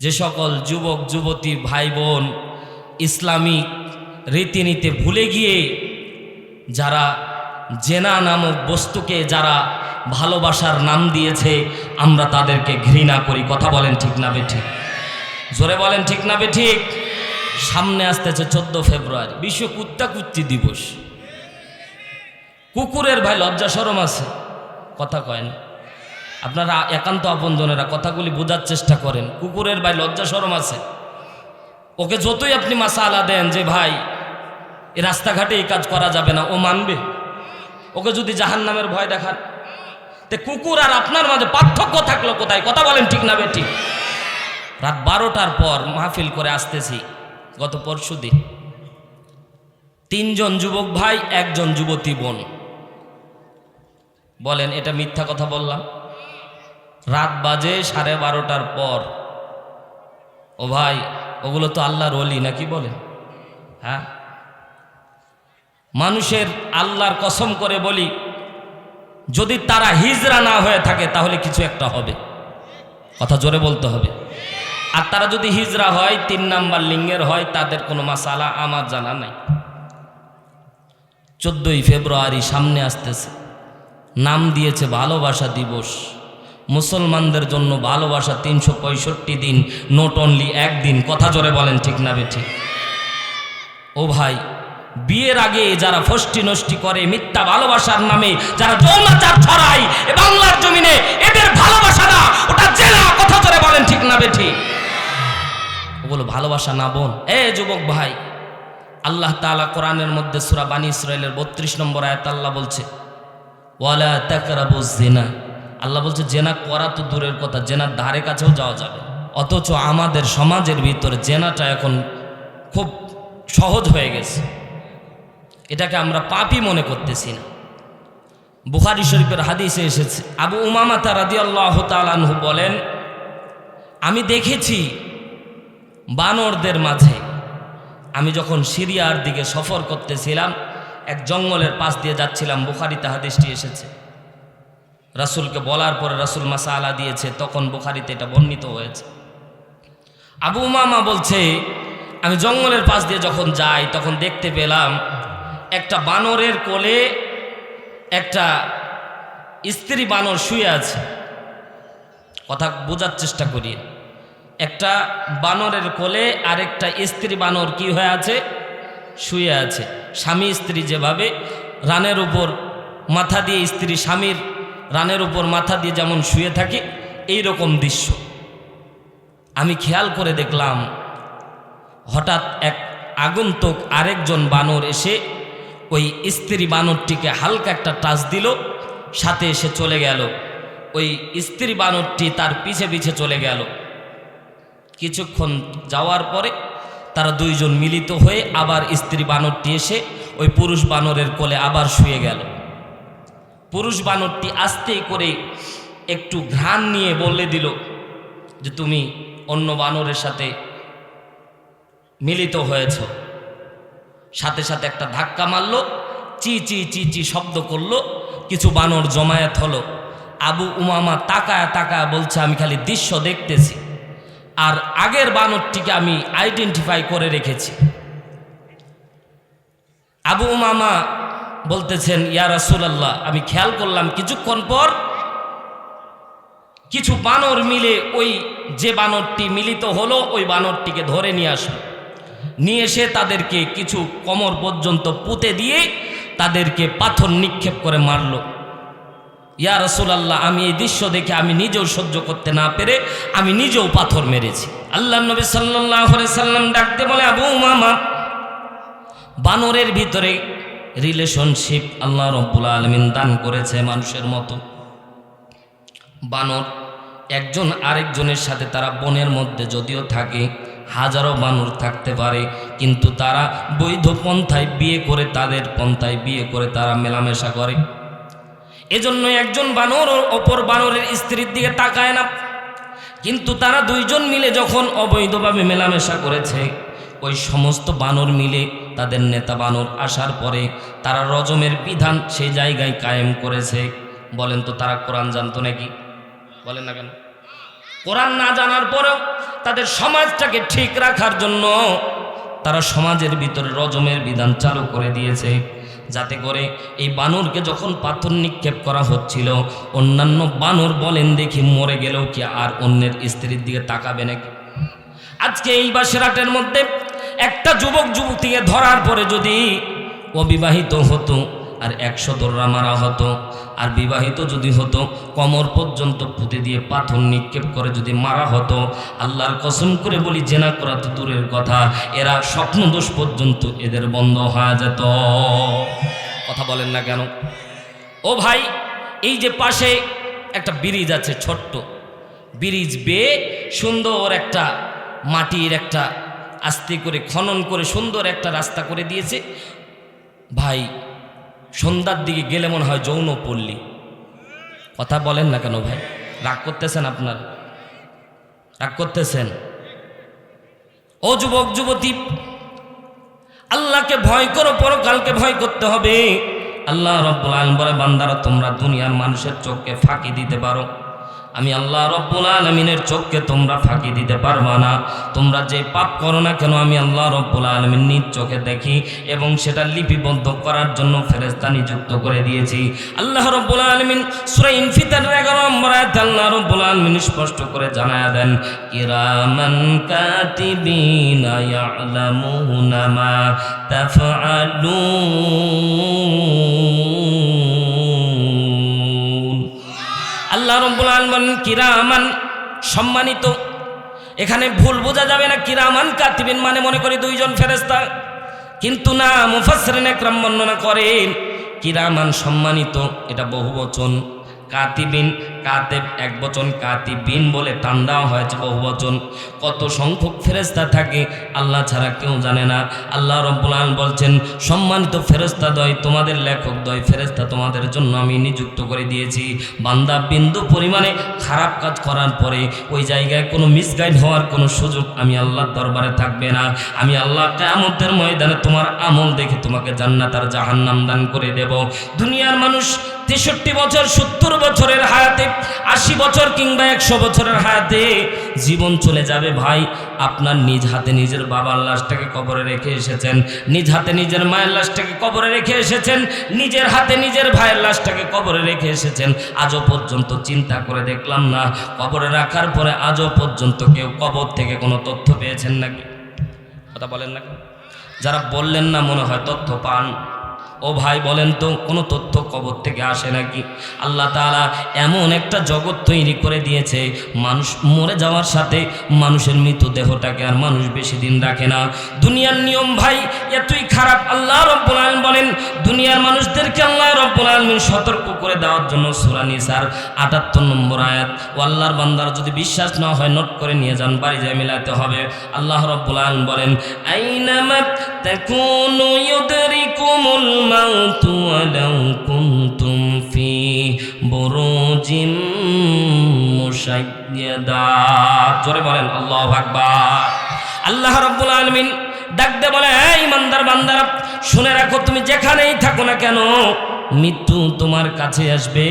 যে সকল যুবক, যুবতী ভাই বোন ইসলামিক রীতিনীতি ভুলে গিয়ে যারা জেনা নামক বস্তুকে যারা ভালোবাসার নাম দিয়েছে, আমরা তাদেরকে ঘৃণা করি। কথা বলেন ঠিক না বে ঠিক? জোরে বলেন ঠিক না বে ঠিক? সামনে আসতেছে চোদ্দ ফেব্রুয়ারি। বিশ্ব কুত্তা কুত্তি দিবস। কুকুরের ভাই লজ্জা সরম আছে। কথা কয় না। আপনারা একান্ত আপনজনেরা কথাগুলি বোঝার চেষ্টা করেন। কুকুরের ভাই লজ্জা সরম আছে। ওকে যতই আপনি মাসালা দেন যে, ভাই, এ রাস্তাঘাটে এই কাজ করা যাবে না, ও মানবে। ওকে যদি জাহান নামের ভয় দেখান। তে কুকুর আর আপনার মাঝে পার্থক্য থাকল কোথায়? কথা বলেন ঠিক না বেটি রাত বারোটার পর মাহফিল করে আসতেছি, গত পরশু দিন। তিনজন যুবক ভাই, একজন যুবতী বোন। বলেন, এটা মিথ্যা কথা বললাম? রাত বাজে সাড়ে বারোটার পর। ও ভাই, ওগুলো তো আল্লাহর অলি নাকি বলে? হ্যাঁ? মানুষের আল্লাহর কসম করে বলি, যদি তারা হিজরা না হয়ে থাকে, তাহলে কিছু একটা হবে। কথা জোরে বলতে হবে। আর তারা যদি হিজরা হয়, তিন নাম্বার লিঙ্গের হয়, তাদের কোনো মাসালা আমার জানা নাই। চোদ্দই ফেব্রুয়ারি সামনে আসতেছে। নাম দিয়েছে ভালোবাসা দিবস। মুসলমানদের জন্য ভালোবাসা তিনশো পঁয়ষট্টি দিন নোট অনলি একদিন, কথা জোরে বলেন ঠিক না ঠিক ও ভাই, বিয়ের আগে যারা ফষ্টি নষ্টি করে, মিথ্যা ভালোবাসার নামে যারা যৌনাচার ছড়ায় বাংলার জমিনে এদের ভালোবাসা না, ওটা জেলা, কথা জোরে বলেন ঠিক না বেঠি। বলো, ভালোবাসা না বোন? এ যুবক ভাই, আল্লাহ তাআলা কোরআনের মধ্যে সূরা বানী ইসরায়েলের বত্রিশ নম্বর আয়াত আল্লাহ বলছে, ওয়ালা তাকরাবু জিনা। আল্লাহ বলছে, জেনা করা তো দূরের কথা জেনার ধারে কাছেও যাওয়া যাবে। অথচ আমাদের সমাজের ভিতরে জেনাটা এখন খুব সহজ হয়ে গেছে। এটাকে আমরা পাপই মনে করতেছি না। বুখারি শরীফের হাদিসে এসেছে, আবু উমামাতা রাদি আল্লাহ তালানহু বলেন, আমি দেখেছি বানরদের মাঝে, আমি যখন সিরিয়ার দিকে সফর করতেছিলাম, এক জঙ্গলের পাশ দিয়ে যাচ্ছিলাম, বুখারিতে হাদিসটি এসেছে রাসুলকে বলার পরে রাসুল মাসা আলা দিয়েছে, তখন বুখারিতে এটা বর্ণিত হয়েছে। আবু মামা বলছে, আমি জঙ্গলের পাশ দিয়ে যখন যাই, তখন দেখতে পেলাম একটা বানরের কোলে একটা স্ত্রী বানর শুয়ে আছে। কথা বোঝার চেষ্টা করি। একটা বানরের কোলে আরেকটা স্ত্রী বানর কি হয়ে আছে? শুয়ে আছে। স্বামী স্ত্রী যেভাবে রানের উপর মাথা দিয়ে স্ত্রী স্বামীর রানের উপর মাথা দিয়ে যেমন শুয়ে থাকে এই রকম দৃশ্য। আমি খেয়াল করে দেখলাম, হঠাৎ এক আগন্তুক আরেকজন বানর এসে ওই স্ত্রী বানরটিকে হালকা একটা টাচ দিল, সাথে এসে চলে গেল। ওই স্ত্রী বানরটি তার পিছে পিছে চলে গেল। কিছুক্ষণ যাওয়ার পরে তারা দুইজন মিলিত হয়ে আবার স্ত্রী বানরটি এসে ওই পুরুষ বানরের কোলে আবার শুয়ে গেল। পুরুষ বানরটি আস্তে করে একটু ঘ্রাণ নিয়ে বলে দিল যে তুমি অন্য বানরের সাথে মিলিত হয়েছ। সাথে সাথে একটা ধাক্কা মারল, চি চি চি চি শব্দ করল, কিছু বানর জমায়েত হলো। আবু উমামা তাকায় তাকায় বলছে, আমি খালি দৃশ্য দেখতেছি। আর আগের বানরটিকে আমি আইডেন্টিফাই করে রেখেছি। আবু উমামা বলতেছেন, ইয়া রাসূলুল্লাহ, আমি খেয়াল করলাম কিছুক্ষণ পর কিছু বানর মিলে ওই যে বানরটি মিলিত হলো, ওই বানরটিকে ধরে নিয়ে আসলো। নিয়ে এসে তাদেরকে কিছু কমর পর্যন্ত পুঁতে দিয়ে তাদেরকে পাথর নিক্ষেপ করে মারল। ইয়া রসুলাল্লাহ, আমি এই দৃশ্য দেখে আমি নিজেও সহ্য করতে না পেরে আমি নিজেও পাথর মেরেছি। আল্লাহ নবী সাল্লাহ সাল্লাম ডাকতে বলে, আবু মামা বানরের ভিতরে রিলেশনশিপ আল্লাহ রব্বুল আলমিন দান করেছে মানুষের মতো। বানর একজন আরেকজনের সাথে তারা বনের মধ্যে যদিও থাকে, হাজারো বানর থাকতে পারে, কিন্তু তারা বৈধ পন্থায় বিয়ে করে, তাদের পন্থায় বিয়ে করে তারা মেলামেশা করে। এজন্য একজন বানর অপর বানরের স্ত্রীর দিকে তাকায় না। কিন্তু তারা দুইজন মিলে যখন অবৈধভাবে মেলামেশা করেছে ওই সমস্ত বানর মিলে তাদের নেতা বানর আসার পরে তারা রজমের বিধান সেই জায়গায় কায়েম করেছে। বলেন তো তারা কোরআন জানতো নাকি? বলেন না কেন? কোরআন না জানার পরেও তাদের সমাজটাকে ঠিক রাখার জন্য তারা সমাজের ভিতরে রজমের বিধান চালু করে দিয়েছে। যাতে করে এই বানরকে যখন পাথর নিক্ষেপ করা হচ্ছিল, অন্যান্য বানর বলেন দেখি মরে গেলেও কি আর অন্যের স্ত্রীর দিকে তাকাবে নাকি? আজকে এই বাসেরাটের মধ্যে একটা যুবক যুবতীকে ধরার পরে যদি অবিবাহিত হতো আর একশো দোররা মারা হতো, আর বিবাহিত যদি হতো, কমর পর্যন্ত পুঁতে দিয়ে পাথর নিক্ষেপ করে যদি মারা হতো, আল্লাহর কসম করে বলি, জেনা করা তো দূরের কথা, এরা স্বপ্নদোষ পর্যন্ত এদের বন্ধ হয়ে যেত। কথা বলেন না কেন? ও ভাই, এই যে পাশে একটা ব্রিজ আছে ছোট্ট, ব্রিজ বেয়ে সুন্দর একটা মাটির একটা আস্তে করে খনন করে সুন্দর একটা রাস্তা করে দিয়েছে। ভাই, সন্ধ্যার দিকে গেলে মনে হয় যৌন পল্লী কথা বলেন না কেন ভাই? রাগ করতেছেন আপনার? রাগ করতেছেন? ও যুবক, যুবতী, আল্লাহকে ভয় করো, পরকালকে ভয় করতে হবে। আল্লাহ রব্বুল আলম বলে, বান্দারা, তোমরা দুনিয়ার মানুষের চোখকে ফাঁকি দিতে পারো। আমি আল্লাহ রব্বুল আলমিনের চোখকে তোমরা ফাঁকি দিতে পারবা না। তোমরা যে পাপ করো না কেন, আমি আল্লাহ রব্বুল আলমিন নিজ চোখে দেখি এবং সেটা লিপিবদ্ধ করার জন্য ফেরেস্তা নিযুক্ত করে দিয়েছি। আল্লাহ রব্বুল আলমিন সুরা ইনফিতার এগারো নম্বর আল্লাহ রব্বুল আলমিন স্পষ্ট করে জানায়া দেন, কিরামান কাতিবিনা তাফআলুন আল্লাহ রব্বুল আলমান কিরামান সম্মানিত। এখানে ভুল বোঝা যাবে না কিরামান কাতিবিন মানে মনে করি দুইজন ফেরেস্তা কিন্তু না মুফাসরিন একরাম বর্ণনা করেন কিরামান সম্মানিত, এটা বহু বচন কাতিবিন, কাতেব এক বচন কাতিবিন বলে টান দেওয়া হয়েছে বহু বচন কত সংখ্যক ফেরেস্তা থাকে, আল্লাহ ছাড়া কেউ জানে না। আল্লাহ রব্বুল আলম বলছেন, সম্মানিত ফেরেস্তা দয়, তোমাদের লেখক দয় ফেরেস্তা তোমাদের জন্য আমি নিযুক্ত করে দিয়েছি। বান্দা বিন্দু পরিমাণে খারাপ কাজ করার পরে ওই জায়গায় কোনো মিসগাইড হওয়ার কোনো সুযোগ আমি আল্লাহর দরবারে থাকবে না। আমি আল্লাহ কেয়ামতের ময়দানে তোমার আমল দেখে তোমাকে জান্নাত আর জাহান্নাম দান করে দেব। দুনিয়ার মানুষ তেষট্টি বছর, সত্তর বছরের হায়াতে, আশি বছর কিংবা একশো বছরের হায়াতে জীবন চলে যাবে ভাই। আপনার নিজ হাতে নিজের বাবার লাশটাকে কবরে রেখে এসেছেন, নিজ হাতে নিজের মায়ের লাশটাকে কবরে রেখে এসেছেন, নিজের হাতে নিজের ভাইয়ের লাশটাকে কবরে রেখে এসেছেন। আজও পর্যন্ত চিন্তা করে দেখলাম না, কবরে রাখার পরে আজও পর্যন্ত কেউ কবর থেকে কোনো তথ্য পেয়েছেন নাকি? কথা বলেন না যারা বললেন না মনে হয় তথ্য পান। ও ভাই বলেন তো, কোনো তথ্য কবর থেকে আসে নাকি? আল্লাহ তালা এমন একটা জগৎ তৈরি করে দিয়েছে, মানুষ মরে যাওয়ার সাথে মানুষের মৃতদেহটাকে আর মানুষ বেশি দিন রাখে না। দুনিয়ার নিয়ম ভাই এতই খারাপ, আল্লাহ রব্বুল আলম বলেন, দুনিয়ার মানুষদেরকে আল্লাহ রব্বুল আলমিন সতর্ক করে দেওয়ার জন্য সুরানি নিসার আটাত্তর নম্বর আয়াত, ও আল্লাহর বান্দার যদি বিশ্বাস না হয়, নোট করে নিয়ে যান, বাড়ি যায় মিলাতে হবে। আল্লাহ রব্বুল আলম বলেন আইনামা তাকুনু ইউদরিকুমুল الموت ولو كنتم في بروج مشيدة জোরে বলেন আল্লাহু আকবার আল্লাহ রাব্বুল আলামিন ডাক দে বলে এই ইমানদার বান্দারা শুনে রাখো তুমি যেখানেই থাকো না কেন মৃত্যু তোমার কাছে আসবে।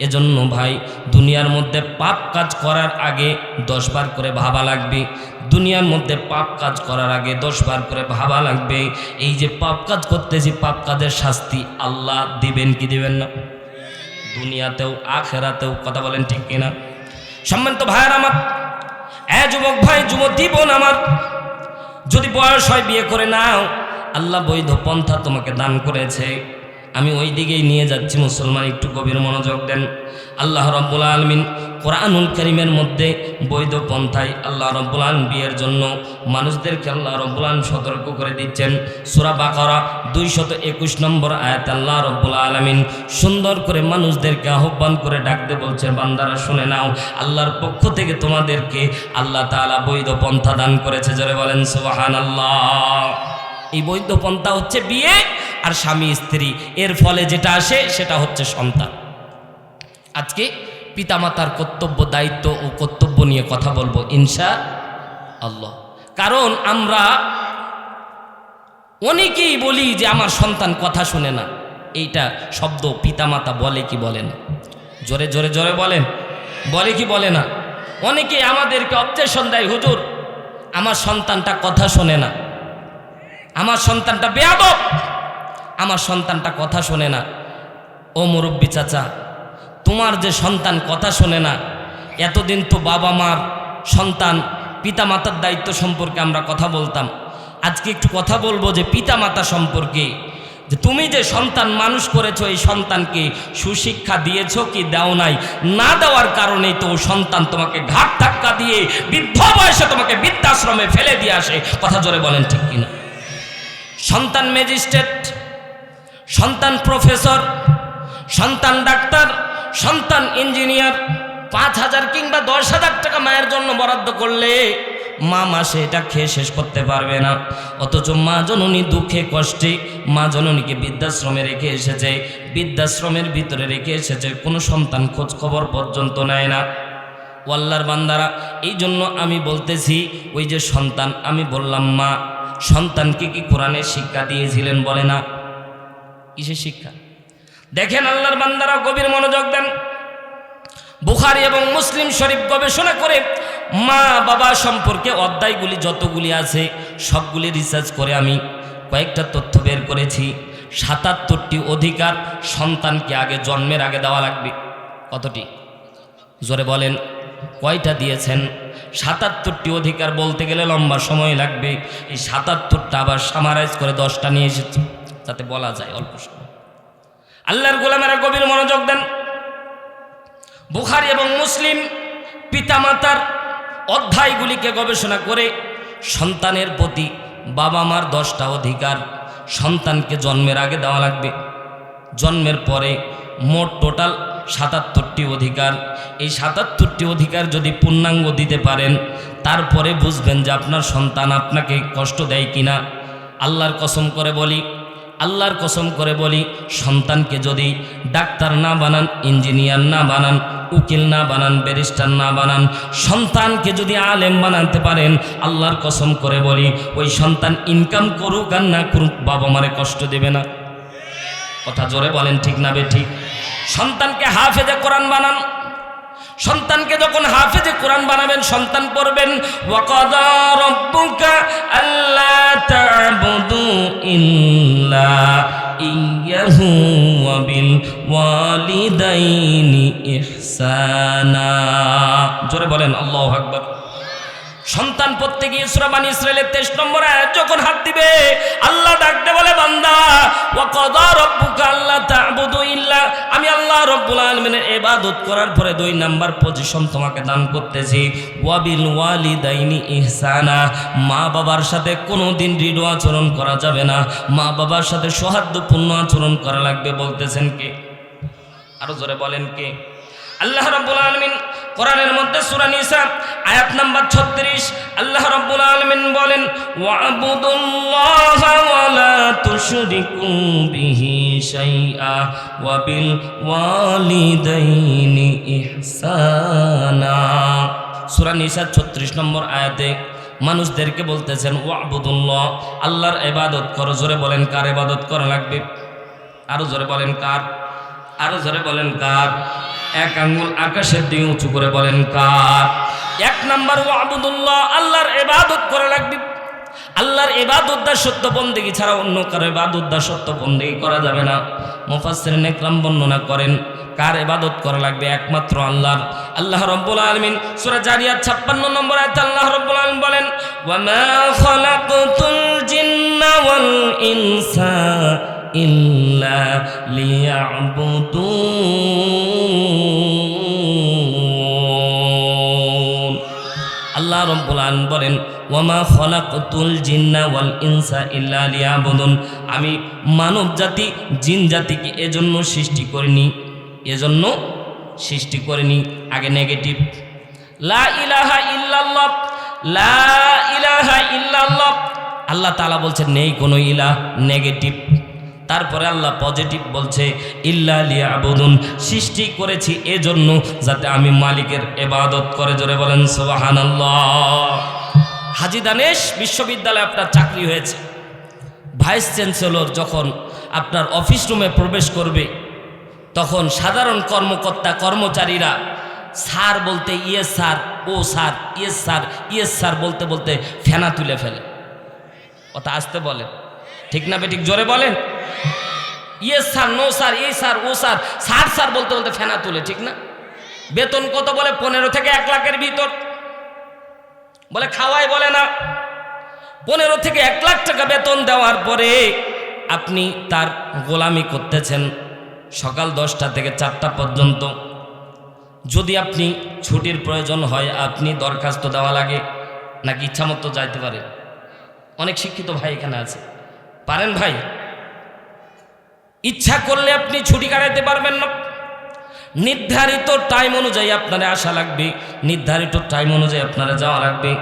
এজন্য ভাই, দুনিয়ার মধ্যে পাপ কাজ করার আগে দশবার করে ভাবা লাগবে। দুনিয়ার মধ্যে পাপ কাজ করার আগে দশবার করে ভাবা লাগবে। এই যে পাপ কাজ করতেছি, পাপ কাজের শাস্তি আল্লাহ দিবেন কি দিবেন না? দুনিয়াতেও, আখেরাতেও কথা বলেন ঠিক কিনা? সম্মানিত ভাইয়ার আমার, এ যুবক ভাই যুবতী বোন আমার, যদি বয়স হয় বিয়ে করে নাও, আল্লাহ বৈধ পন্থা তোমাকে দান করেছে। আমি ওই দিকেই নিয়ে যাচ্ছি, মুসলমান একটু গভীর মনোযোগ দেন। আল্লাহ রব্বুল আলমিন কোরআনুল করিমের মধ্যে বৈধ পন্থায় আল্লাহ রব্বুল আলম বিয়ের জন্য মানুষদেরকে আল্লাহ রব্বুল আলম সতর্ক করে দিচ্ছেন। সুরা বাকরা দুইশত একুশ নম্বর আয়াত আল্লাহ রব্বুল আলমিন সুন্দর করে মানুষদেরকে আহ্বান করে ডাকতে বলছে বান্দারা শুনে নাও, আল্লাহর পক্ষ থেকে তোমাদেরকে আল্লাহ তাআলা বৈধ পন্থা দান করেছে। যারা বলেন সুবাহান আল্লাহ এই বৈধ পন্থা হচ্ছে বিয়ে। আর স্বামী, স্ত্রী। এর ফলে যেটা আসে, সেটা হচ্ছে সন্তান। আজকে পিতামাতার কর্তব্য, দায়িত্ব ও কর্তব্য নিয়ে কথা বলব ইনশা আল্লাহ কারণ আমরা অনেকেই বলি যে আমার সন্তান কথা শুনে না। এইটা শব্দ পিতামাতা বলে কি বলে না? জোরে জোরে জোরে বলেন। বলে কি বলে না? অনেকে আমাদেরকে অবজেশন দেয়, হুজুর, আমার সন্তানটা কথা শোনে না। আমার সন্তানটা বেয়াদব। আমার সন্তানটা কথা শোনে না। ও মুরব্বী চাচা, তোমার যে সন্তান কথা শোনে না, এতদিন তো বাবা মার সন্তান পিতা মাতার দায়িত্ব সম্পর্কে আমরা কথা বলতাম। আজকে একটু কথা বলব যে পিতা মাতা সম্পর্কে, যে তুমি যে সন্তান মানুষ করেছ, এই সন্তানকে সুশিক্ষা দিয়েছ কি দাও নাই? না দেওয়ার কারণেই তো সন্তান তোমাকে ঘাট ধাক্কা দিয়ে বৃদ্ধ বয়সে তোমাকে বৃদ্ধাশ্রমে ফেলে দিয়ে আসে। কথা জোরে বলেন ঠিক কিনা? সন্তান ম্যাজিস্ট্রেট সন্তান প্রফেসর, সন্তান ডাক্তার, সন্তান ইঞ্জিনিয়ার, পাঁচ হাজার কিংবা দশ হাজার টাকা মায়ের জন্য বরাদ্দ করলে মা মাসে এটা খেয়ে শেষ করতে পারবে না। অথচ মা জননী দুঃখে কষ্টে মা জননীকে বৃদ্ধাশ্রমে রেখে এসেছে। বৃদ্ধাশ্রমের ভিতরে রেখে এসেছে, কোনো সন্তান খোঁজ খবর পর্যন্ত নেয় না। ও আল্লাহর বান্দারা, এই জন্য আমি বলতেছি, ওই যে সন্তান, আমি বললাম মা, সন্তানকে কি কোরআনের শিক্ষা দিয়েছিলেন বলে না? কিসের শিক্ষা। দেখেন আল্লাহর বান্দারা গভীর মনোযোগ দেন। বুখারি এবং মুসলিম শরীফ গবেষণা করে মা বাবা সম্পর্কে অধ্যায়গুলি যতগুলি আছে, সবগুলি রিসার্চ করে আমি কয়েকটা তথ্য বের করেছি। সাতাত্তরটি অধিকার সন্তানকে আগে জন্মের আগে দেওয়া লাগবে। কতটি? জোরে বলেন, কয়টা দিয়েছেন? সাতাত্তরটি অধিকার বলতে গেলে লম্বা সময় লাগবে। এই সাতাত্তরটা আবার সামারাইজ করে দশটা নিয়ে এসেছি। যাতে বলা যায় অল্প সময়। আল্লাহর গোলামেরা গভীর মনোযোগ দেন। বুখারি এবং মুসলিম পিতামাতার অধ্যায়গুলিকে গবেষণা করে সন্তানের প্রতি বাবা মার দশটা অধিকার সন্তানকে জন্মের আগে দেওয়া লাগবে। জন্মের পরে মোট টোটাল সাতাত্তরটি অধিকার। এই সাতাত্তরটি অধিকার যদি পূর্ণাঙ্গ দিতে পারেন, তারপরে বুঝবেন যে আপনার সন্তান আপনাকে কষ্ট দেয় কিনা। আল্লাহর কসম করে বলি আল্লাহর কসম করে বলি, সন্তানকে যদি ডাক্তার না বানান, ইঞ্জিনিয়ার না বানান, উকিল না বানান, ব্যারিস্টার না বানান, সন্তানকে যদি আলেম বানাতে পারেন, আল্লাহর কসম করে বলি, ওই সন্তান ইনকাম করুক আর না করুক, বাবা মারে কষ্ট দেবে না। কথা জোরে বলেন ঠিক না বে ঠিক? সন্তানকে হাফেজে কোরআন বানান। সন্তানকে যখন হাফেজে কোরআন বানাবেন, সন্তান পড়বেন, ওয়াকাদা আল্লা জোরে বলেন, আল্লাহু আকবার। সন্তান পড়তে গিয়ে সুরাবানি ইসরায়েলের তেইশ নম্বর আয়াত যখন হাত দিবে, আল্লাহ ডাকতে বলে, বান্দা ও কদা রব্বুকা আল্লাহ তা'বুদু আল্লাহ রব্বুল আলমিনের এবাদত করার পরে দুই নাম্বার পজিশন তোমাকে দান করতেছি। ওয়াবিল ওয়ালি দাইনি ইহসানা। মা বাবার সাথে কোনো দিন দৃঢ় আচরণ করা যাবে না। মা বাবার সাথে সৌহার্দ্যপূর্ণ আচরণ করা লাগবে বলতেছেন কে? আরও জোরে বলেন কে? আল্লাহ রাব্বুল আলামিন কোরআনের মধ্যে সূরা নিসা, আয়াত নাম্বার 36 আল্লাহ রাব্বুল আলামিন বলেন সূরা নিসা 36 নম্বর আয়াতে মানুষদেরকে বলতেছেন, ওয়াবুদুল্লাহ, আল্লাহর ইবাদত করো। জোরে বলেন, কার ইবাদত করা লাগবে? আরও জোরে বলেন, কার? আরও জোরে বলেন, কার? এক আঙ্গুল আকাশের দিকে উঁচু করে বলেন কার? এক নাম্বার ও আবুদুল্লাহ আল্লাহর এবাদত করা লাগবে। আল্লাহর এবাদত দা সত্য বন্দেগি ছাড়া অন্য কারও এবাদত দা সত্য বন্দেগি করা যাবে না। মুফাসসির নেকরাম বর্ণনা করেন, কার এবাদত করা লাগবে? একমাত্র আল্লাহর। আল্লাহ রব্বুল আলামিন সূরা জারিয়াত 56 নম্বর আয়াতে আল্লাহ রব্বুল আলামিন বলেন, ওয়া মা খালাকতুল জিন্না ওয়াল ইনসা ইল্লা লিয়াবুদুন। আল্লাহ রব্বুল আলামিন বলেন, ওয়ামা খলাকতুল জিন্না ওয়াল ইনসা ইল্লা লিয়াবুদুন। আমি মানব জাতি জিন জাতিকে এজন্য সৃষ্টি করিনি, এজন্য সৃষ্টি করিনি। আগে নেগেটিভ লা ইলাহা ইল্লাল্লাহ, লা ইলাহা ইল্লাল্লাহ। আল্লাহ তাআলা বলছেন, নেই কোনো ইলাহ নেগেটিভ তারপরে আল্লাহ পজিটিভ বলছে, ইল্লা লিয়াবুদুন, সৃষ্টি করেছি এজন্য যাতে আমি মালিকের এবাদত করে। জোরে বলেন, সুবহানাল্লাহ। হাজি দানেশ বিশ্ববিদ্যালয়ে আপনার চাকরি হয়েছে। ভাইস চ্যান্সেলর যখন আপনার অফিস রুমে প্রবেশ করবে, তখন সাধারণ কর্মকর্তা, কর্মচারীরা, স্যার বলতে ইয়ে স্যার, ও sir, yes sir yes sir বলতে বলতে ফেনা তুলে ফেলে। কথা আসতে বলে ঠিক না বেঠিক জোরে বলেন? ইয়েস স্যার নো স্যার এই স্যার ও স্যার স্যার স্যার বলতে বলতে ফেনা তুলে, ঠিক না? বেতন কত বলে? পনেরো থেকে এক লাখের ভিতর। বলে খাওয়াই বলে না। পনেরো থেকে এক লাখ টাকা বেতন দেওয়ার পরে আপনি তার গোলামি করতেছেন সকাল দশটা থেকে চারটা পর্যন্ত। যদি আপনি ছুটির প্রয়োজন হয়, আপনি দরখাস্ত দেওয়া লাগে, নাকি ইচ্ছামতো যাইতে পারে। অনেক শিক্ষিত ভাই এখানে আছে। পারেন ভাই ইচ্ছা করলে আপনি ছুটি কাটাইতে পারবেন না। নির্ধারিত টাইম অনুযায়ী আপনারা আসা লাগবে। নির্ধারিত টাইম অনুযায়ী আপনারা যাওয়া লাগবে।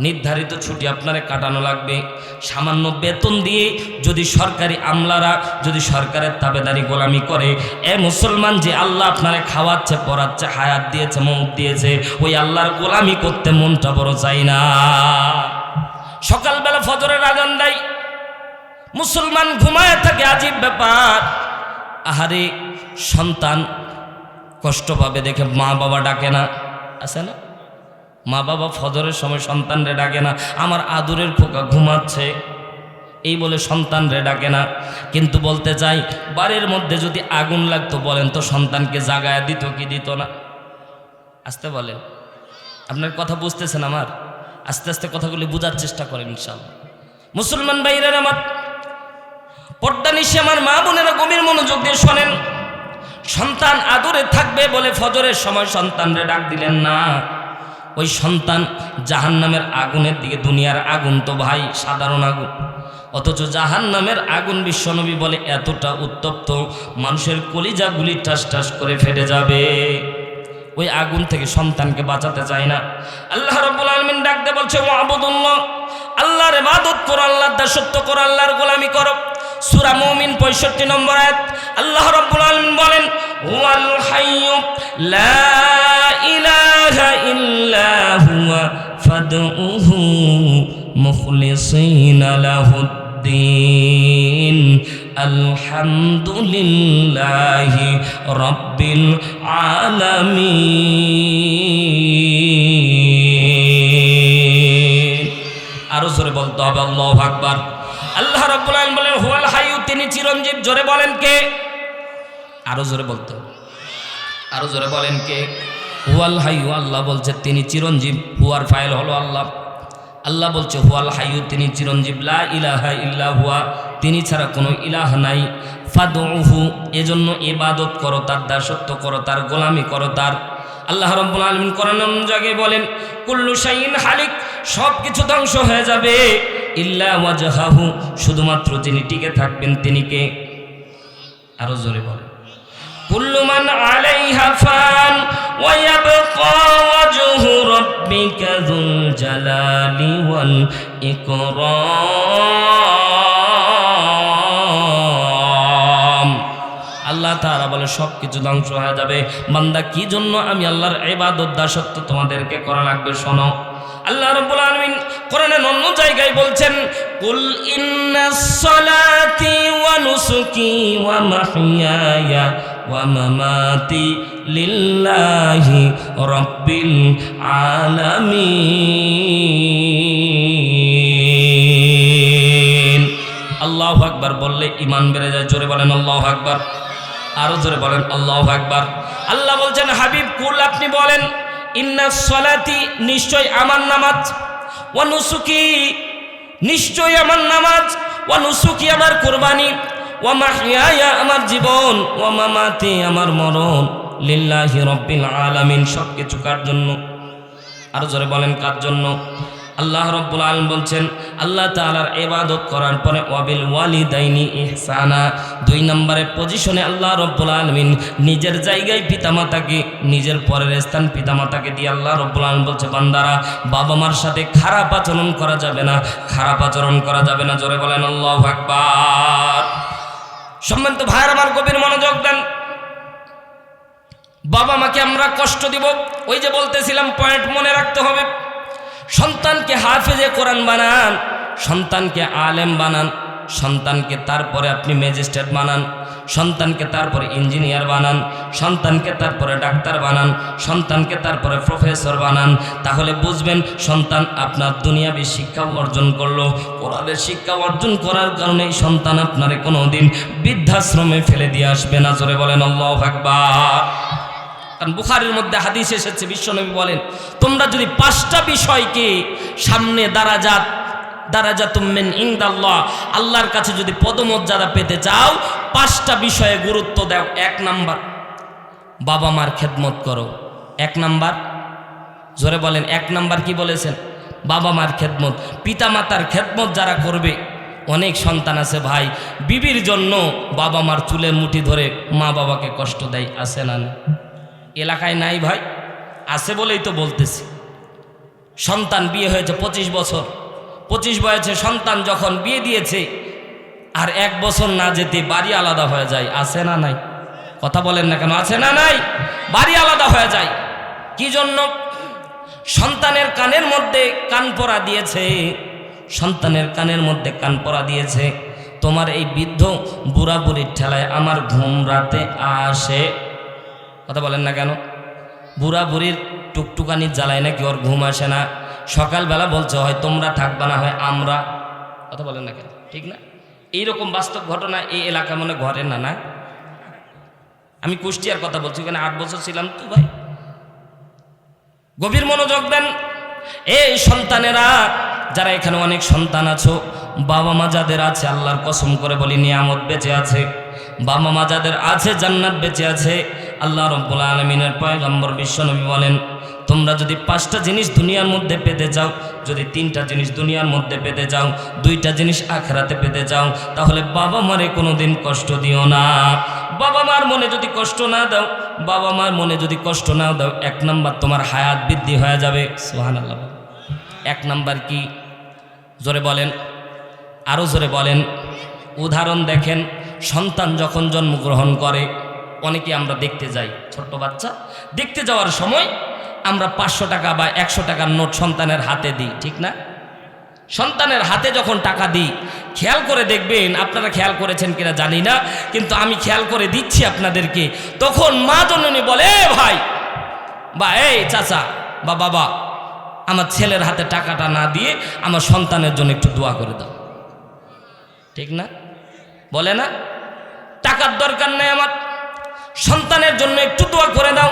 নির্ধারিত ছুটি আপনারা কাটানো লাগবে। সামান্য বেতন দিয়ে যদি সরকারি আমলারা, যদি সরকারের তাবেদারি গোলামি করে, এ মুসলমান যে আল্লাহ আপনারা খাওয়াচ্ছে, পড়াচ্ছে, হায়াত দিয়েছে, মৌত দিয়েছে, ওই আল্লাহর গোলামি করতে মনটা বড় চাই না। সকালবেলা ফজরের আজান দেয়। মুসলমান ঘুমায় থাকে, আজীব ব্যাপার। আহারে, সন্তান কষ্ট পাবে দেখে মা বাবা ডাকে না। আছে না? মা বাবা ফজরের সময় সন্তানরে ডাকে না। আমার আদুরের খোকা ঘুমাচ্ছে। এই বলে সন্তানরে ডাকে না। কিন্তু বলতে চাই, বাড়ির মধ্যে যদি আগুন লাগতো বলেন তো সন্তানকে জাগায় দিত কি দিত না? আসতে বলেন। আপনার কথা বুঝতেছেন আমার? আস্তে আস্তে কথাগুলি বোঝার চেষ্টা করেন ইনশাল্লাহ মুসলমান ভাইরা আমার পর্দা নিশে আমার মা বোনেরা গভীর মনোযোগ দিয়ে শোনেন। সন্তান আদরে থাকবে বলে ফজরের সময় সন্তানরে ডাক দিলেন না। ওই সন্তান জাহান নামের আগুনের দিকে, দুনিয়ার আগুন তো ভাই, সাধারণ আগুন। অথচ জাহান নামের আগুন বিশ্বনবী বলে, এতটা উত্তপ্ত মানুষের কলিজাগুলি টাস ঠাস করে ফেটে যাবে। ওই আগুন থেকে সন্তানকে বাঁচাতে চায় না। আল্লাহ রব্বুল আলমিন ডাকতে বলছে ও আবুদুল্লাহ, আল্লাহর ইবাদত করো, আল্লাহর দাসত্ব করো, আল্লাহর গোলামি করো। সূরা মুমিন 65 নম্বর আয়াত, আল্লাহ রাব্বুল আলামিন বলেন, হুয়াল হাইয়্যু লা ইলাহা ইল্লা হুয়া ফাদউহু মুখলিসিনা লাহুদ্দিন। আলহামদুলিল্লাহি রাব্বিল আলামিন। আরও জোরে বলতে হবে, আল্লাহু আকবার। আল্লাহ রাব্বুল বলেন, হুয়াল হাইয়ু? তিনি চিরঞ্জীব। জোরে বলেন কে? আরও জোরে বলতো। আরও জোরে বলেন কে? হুয়াল হাইয়ু? আল্লাহ বলছে, তিনি চিরঞ্জীব। হুয়ার ফাইল হলো আল্লাহ। আল্লাহ বলছে, হুয়াল হাইয়ু? তিনি চিরঞ্জীব। লা ইলাহা ইল্লা হুয়া। তিনি ছাড়া কোনো ইলাহ নাই। ফাদউহু। এজন্য ইবাদত করো, তার দাসত্ব করো, তার গোলামি করো, তার আল্লাহ রব্বুল আলামিন কোরআন জায়গায় বলেন, কুল্লু শাইইন হালিক। সব কিছু ধ্বংস হয়ে যাবে। ইল্লা ওয়াজহাহু, শুধুমাত্র যিনি টিকে থাকবেন তিনি কে? আরও জোরে বলেন। কুল্লু মান আলাইহা ফান, ওয়া ইয়াবকা ওয়াজহু রাব্বিকা যুল জালালি ওয়াল ইকরাম। আল্লাহ তাআলা বলে সব কিছু ধ্বংস হয়ে যাবে। বান্দা, কি জন্য আমি আল্লাহর ইবাদত, দাসত্ব তোমাদেরকে করা লাগবে, শোনো। আল্লাহ রাব্বুল আলামিন কোরআনের অন্য জায়গায় বলছেন, কুল ইন্নাস সালাতি ওয়া নুসুকি ওয়া মাহইয়ায়া ওয়া মামাতি লিল্লাহি রাব্বিল আলামিন। আল্লাহু আকবার বললে ঈমান বেড়ে যায়, জোরে বলেন আল্লাহু আকবার। আরও জোরে বলেন আল্লাহু আকবার। আল্লাহ বলছেন, হাবিব, কুল আপনি বলেন ইন্না সলাতি নিশ্চয় আমার নামাজ। ওয়ানুসুকি নিশ্চয় আমার নামাজ। ওয়ানুসুকি আমার কুরবানি। ওয়া মাহইয়ায়া আমার জীবন। ওয়া মামাতি আমার মরণ। লিল্লাহি রাব্বিল আলামিন। সব কিছু কার জন্য? আর জোরে বলেন, কার জন্য? আল্লাহ রব্বুল আলম বলছেন, আল্লাহ তাআলার এবাদত করার পরে ওয়াবিল ওয়ালিদাইনি ইহসানা। দুই নম্বরের পজিশনে আল্লাহ রব্বুল আলমিন নিজের জায়গায় পিতামাতাকে, নিজের পরের স্থান পিতামাতাকে দিয়ে আল্লাহ রব্বুল আলম বলছে, বান্দারা বাবা মার সাথে খারাপ আচরণ করা যাবে না, খারাপ আচরণ করা যাবে না। জোরে বলেন, আল্লাহ আকবার। সম্মানিত ভাইয়ের, আমার গভীর মনোযোগ দেন। বাবা মাকে আমরা কষ্ট দিব। ওই যে বলতেছিলাম পয়েন্ট মনে রাখতে হবে। সন্তানকে হাফেজে কোরআন বানান, সন্তানকে আলেম বানান, সন্তানকে তারপরে আপনি ম্যাজিস্ট্রেট বানান, সন্তানকে তারপরে ইঞ্জিনিয়ার বানান, সন্তানকে তারপরে ডাক্তার বানান, সন্তানকে তারপরে প্রফেসর বানান, তাহলে বুঝবেন সন্তান আপনার দুনিয়াবী শিক্ষা অর্জন করল, কোরআনের শিক্ষা অর্জন করার কারণে সন্তান আপনারে কোনো দিন বৃদ্ধাশ্রমে ফেলে দিয়ে আসবে না, জোরে বলেন আল্লাহ আকবার। কারণ বুখারের মধ্যে হাদিস এসেছে, বিশ্বনবী বলেন, তোমরা যদি পাঁচটা বিষয়কে সামনে দারাজাত দারাজাত মেন ইন্দাল্লাহ, আল্লাহর কাছে যদি পদমর্যাদা পেতে চাও, পাঁচটা বিষয়ে গুরুত্ব দাও। এক নাম্বার, বাবা মার খেদমত করো। এক নাম্বার, জোরে বলেন, এক নাম্বার কি বলেছেন? বাবা মার খেদমত পিতা মাতার খেদমত যারা করবে, অনেক সন্তান আছে ভাই, বিবির জন্য বাবা মার চুলের মুঠি ধরে মা বাবাকে কষ্ট দেয় না না? এলাকায় নাই ভাই। আছে বলেই তো বলতেছি। সন্তান বিয়ে হয়েছে পঁচিশ বছর। পঁচিশ বয়সে সন্তান যখন বিয়ে দিয়েছে, আর এক বছর না যেতে বাড়ি আলাদা হয়ে যায়। আছে না নাই? কথা বলেন না কেন? আছে না নাই? বাড়ি আলাদা হয়ে যায়। কি জন্য? সন্তানের কানের মধ্যে কান পরা দিয়েছে। সন্তানের কানের মধ্যে কান পরা দিয়েছে। তোমার এই বৃদ্ধ বুড়া বুড়ির ঠেলায় আমার ঘুম রাতে আসে। কথা বলেন না কেন? বুড়া বুড়ির টুকটুকানি জ্বালায় নাকি ওর ঘুম আসে না? সকালবেলা বলছে, হয় তোমরা থাকবা না, হয় আমরা। কথা বলেন না কেন? ঠিক না? এইরকম বাস্তব ঘটনা এই এলাকা মনে ঘটে না না? আমি কুষ্টিয়ার কথা বলছি, ওখানে আট বছর ছিলাম তো ভাই। গভীর মনোযোগ দেন। এই সন্তানেরা, যারা এখানে অনেক সন্তান আছো বাবা মা যাদের আছে, আল্লাহর কসম করে বলি, নিয়ামত বেঁচে আছে। বাবা মা যাদের আছে, জান্নাত বেঁচে আছে। আল্লাহ রব্বুল আলমিনের পয়গম্বর বিশ্বনবী বলেন, তোমরা যদি পাঁচটা জিনিস দুনিয়ার মধ্যে পেতে যাও যদি তিনটা জিনিস দুনিয়ার মধ্যে পেতে যাও দুইটা জিনিস আখরাতে পেতে যাও তাহলে বাবা মারে কোনো দিন কষ্ট দিও না। বাবা মার মনে যদি কষ্ট না দাও, বাবা মার মনে যদি কষ্ট না দাও, এক নাম্বার তোমার হায়াত বৃদ্ধি হয়ে যাবে। সোহান আল্লাহ এক নাম্বার কি? জোরে বলেন। আরও জোরে বলেন। উদাহরণ দেখেন, সন্তান যখন জন্মগ্রহণ করে অনেকে আমরা দেখতে যাই, ছোট্ট বাচ্চা। দেখতে যাওয়ার সময় আমরা পাঁচশো টাকা বা একশো টাকার নোট সন্তানের হাতে দিই, ঠিক না? সন্তানের হাতে যখন টাকা দিই, খেয়াল করে দেখবেন, আপনারা খেয়াল করেছেন কিনা জানি না, কিন্তু আমি খেয়াল করে দিচ্ছি আপনাদেরকে। তখন মা জননী বলে, "এ ভাই! বা এই চাচা বা বাবা, আমার ছেলের হাতে টাকাটা না দিয়ে আমার সন্তানের জন্য একটু দোয়া করে দাও। ঠিক না? বলে না? টাকার দরকার নেই আমার। সন্তানের জন্য একটু দোয়া করে দাও।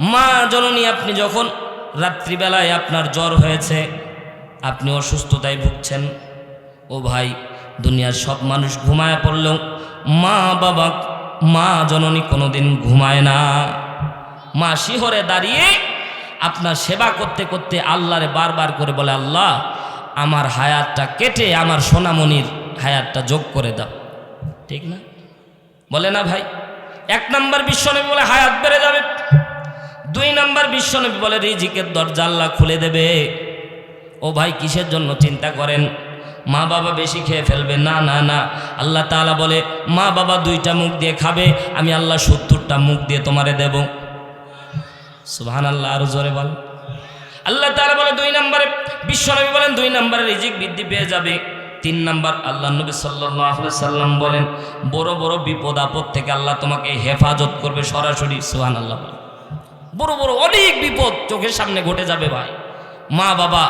মা জননী, আপনি যখন রাত্রিবেলায় আপনার জ্বর হয়েছে, আপনি অসুস্থতায় ভুগছেন, ও ভাই, দুনিয়ার সব মানুষ ঘুমায় পড়লেও মা বাবা, মা জননী কোনোদিন ঘুমায় না। মা শিহরে দাঁড়িয়ে আপনার সেবা করতে করতে আল্লাহরে বারবার করে বলে, আল্লাহ, আমার হায়াতটা কেটে আমার সোনামণির হায়াতটা যোগ করে দাও। ঠিক না? বলে না ভাই? এক নম্বর বিশ্বনবী বলে হায়াত বেড়ে যাবে। দুই নম্বর বিশ্বনবী বলে রিজিকের দরজা আল্লাহ খুলে দেবে। ও ভাই, কিসের জন্য চিন্তা করেন? মা বাবা বেশি খেয়ে ফেলবে। না না না। আল্লাহ তাআলা বলে, মা বাবা দুইটা মুখ দিয়ে খাবে, আমি আল্লাহ সত্তরটা মুখ দিয়ে তোমারে দেব। সুবহান আল্লাহ আরও জোরে বল। আল্লাহ তাআলা বলে, দুই নম্বরে বিশ্বনবী বলেন, দুই নম্বরে রিজিক বৃদ্ধি পেয়ে যাবে। তিন নাম্বার আল্লাহ নবী আলাইহি সাল্লাম বলেন, বড় বড় বিপদ আপদ থেকে আল্লাহ তোমাকে হেফাজত করবে সরাসরি সুবহান আল্লাহ বড় বড় অনেক বিপদ চোখের সামনে ঘটে যাবে ভাই। মা বাবা,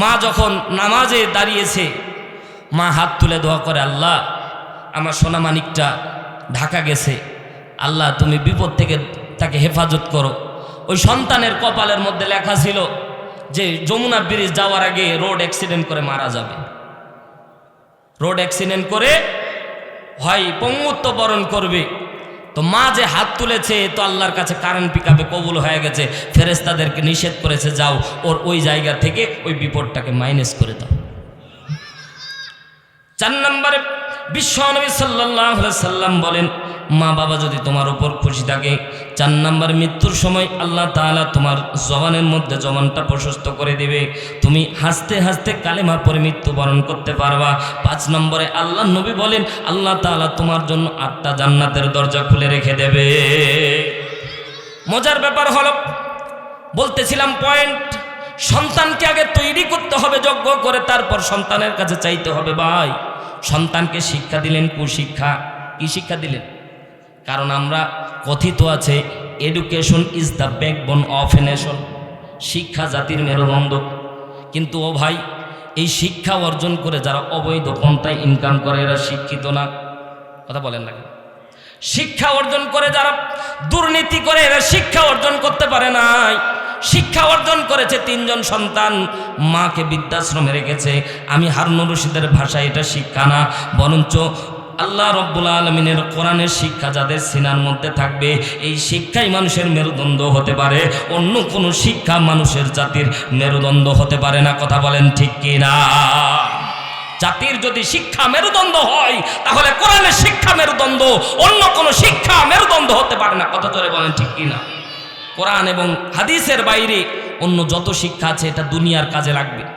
মা যখন নামাজে দাঁড়িয়েছে, মা হাত তুলে দোয়া করে, আল্লাহ, আমার সোনামানিকটা ঢাকা গেছে, আল্লাহ, তুমি বিপদ থেকে তাকে হেফাজত করো। ওই সন্তানের কপালের মধ্যে লেখা ছিল যে, যমুনা ব্রিজ যাওয়ার আগে রোড অ্যাক্সিডেন্ট করে মারা যাবে। রোড অ্যাক্সিডেন্ট করে হয় পঙ্গুত্ব বরণ করবে। তো মা যে হাত তুলেছে, তো আল্লাহর কাছে কারেন্ট পিকাপে কবুল হয়ে গেছে। ফেরেস্তাদেরকে নিষেধ করেছে, যাও, ওর ওই জায়গা থেকে ওই বিপদটাকে মাইনাস করে দাও। চার নম্বরে বিশ্বনবী সাল্লাহ সাল্লাম বলেন, মা বাবা যদি তোমার উপর খুশি থাকে, চার নম্বর মৃত্যুর সময় আল্লাহ তাআলা তোমার জবানের মধ্যে জবানটা প্রশস্ত করে দিবে। তুমি হাসতে হাসতে কালেমা পরে মৃত্যুবরণ করতে পারবা। পাঁচ নম্বরে আল্লাহ নবী বলেন, আল্লাহ তাআলা তোমার জন্য আটটা জান্নাতের দরজা খুলে রেখে দেবে। মজার ব্যাপার হলো, বলতেছিলাম পয়েন্ট, সন্তানকে আগে তৈরি করতে হবে, যজ্ঞ করে তারপর সন্তানের কাছে চাইতে হবে, ভাই। সন্তানকে শিক্ষা দিলেন, কুশিক্ষা। কি শিক্ষা দিলেন? কারণ আমরা কথিত আছে education is the backbone of a nation শিক্ষা জাতির মেরুদণ্ড। কিন্তু ও ভাই, এই শিক্ষা অর্জন করে যারা অবৈধ পন্থায় ইনকাম করে, এরা শিক্ষিত না। কথা বলেন না? শিক্ষা অর্জন করে যারা দুর্নীতি করে, এরা শিক্ষা অর্জন করতে পারে নাই। শিক্ষা অর্জন করেছে তিনজন সন্তান। মাকে বৃদ্ধাশ্রমে রেখেছে। আমি হারুনুর রশিদের ভাষায় এটা শিক্ষা না, বরঞ্চ আল্লাহ রব্বুল আলমিনের কোরআনের শিক্ষা যাদের সিনার মধ্যে থাকবে, এই শিক্ষাই মানুষের মেরুদণ্ড হতে পারে। অন্য কোনো শিক্ষা মানুষের জাতির মেরুদণ্ড হতে পারে না, কথা বলেন ঠিক কিনা? জাতির যদি শিক্ষা মেরুদণ্ড হয়, তাহলে কোরআনের শিক্ষা মেরুদণ্ড, অন্য কোনো শিক্ষা মেরুদণ্ড হতে পারে না, কথা ধরে বলেন ঠিক কিনা? কোরআন এবং হাদিসের বাইরে অন্য যত শিক্ষা আছে এটা দুনিয়ার কাজে লাগবে।